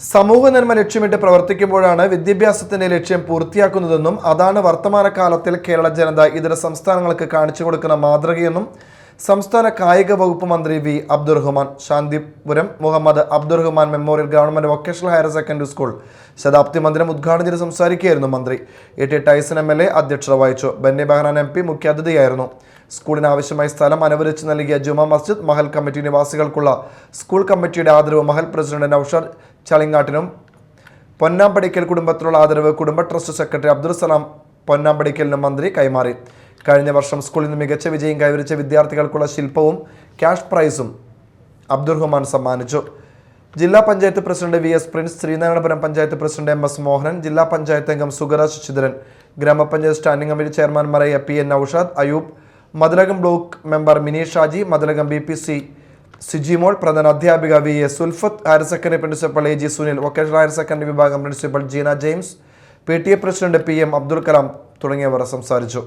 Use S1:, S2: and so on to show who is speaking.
S1: സമൂഹ നന്മ ലക്ഷ്യമിട്ട് പ്രവർത്തിക്കുമ്പോഴാണ് വിദ്യാഭ്യാസത്തിന്റെ ലക്ഷ്യം പൂർത്തിയാക്കുന്നതെന്നും അതാണ് വർത്തമാനകാലത്തിൽ കേരള ജനത ഇതര സംസ്ഥാനങ്ങൾക്ക് കാണിച്ചു കൊടുക്കുന്ന മാതൃകയെന്നും സംസ്ഥാന കായിക വകുപ്പ് മന്ത്രി V Abdurahman Shantipuram Muhammad Abdurahman memorial government vocational higher secondary school ശതാബ്ദി മന്ദിരം ഉദ്ഘാടനം ചെയ്ത് സംസാരിക്കുകയായിരുന്നു മന്ത്രി. A T Tyson M L A അധ്യക്ഷത വഹിച്ചു. ബെന്നി ബെഹ്റാൻ എം പി മുഖ്യാതിഥിയായിരുന്നു സ്കൂളിന് ആവശ്യമായ സ്ഥലം അനുവദിച്ച് നൽകിയ ജുമാ മസ്ജിദ് മഹൽ കമ്മിറ്റി നിവാസികൾക്കുള്ള സ്കൂൾ കമ്മിറ്റിയുടെ ആദരവ് മഹൽ പ്രസിഡന്റ് നൌഷർ ചളിങ്ങാട്ടിനും പൊന്നാമ്പടിക്കൽ കുടുംബത്തിലുള്ള ആദരവ് കുടുംബ ട്രസ്റ്റ് സെക്രട്ടറി അബ്ദുൽ സലാം പൊന്നാമ്പടിക്കലിനും മന്ത്രി കൈമാറി. കഴിഞ്ഞ വർഷം സ്കൂളിൽ നിന്ന് മികച്ച വിജയം കൈവരിച്ച വിദ്യാർത്ഥികൾക്കുള്ള ശില്പവും ക്യാഷ് പ്രൈസും അബ്ദുറഹ്മാൻ സമ്മാനിച്ചു. ജില്ലാ panchayat president V S Prince Sreenarayanapuram panchayat president M S Mohanan ജില്ലാ പഞ്ചായത്ത് അംഗം സുഗരാജ് ശശിധരൻ ഗ്രാമപഞ്ചായത്ത് standing committee ചെയർമാൻമാരായ P N Aushad Ayoob Mathilakam block member Mini Shaji Mathilakam B P C Sijimol പ്രധാന അധ്യാപിക V A Sulfath higher secondary principal A G Sunil vocational higher secondary വിഭാഗം principal Jeena James P T A president P M Abdul Kalam തുടങ്ങിയവർ സംസാരിച്ചു.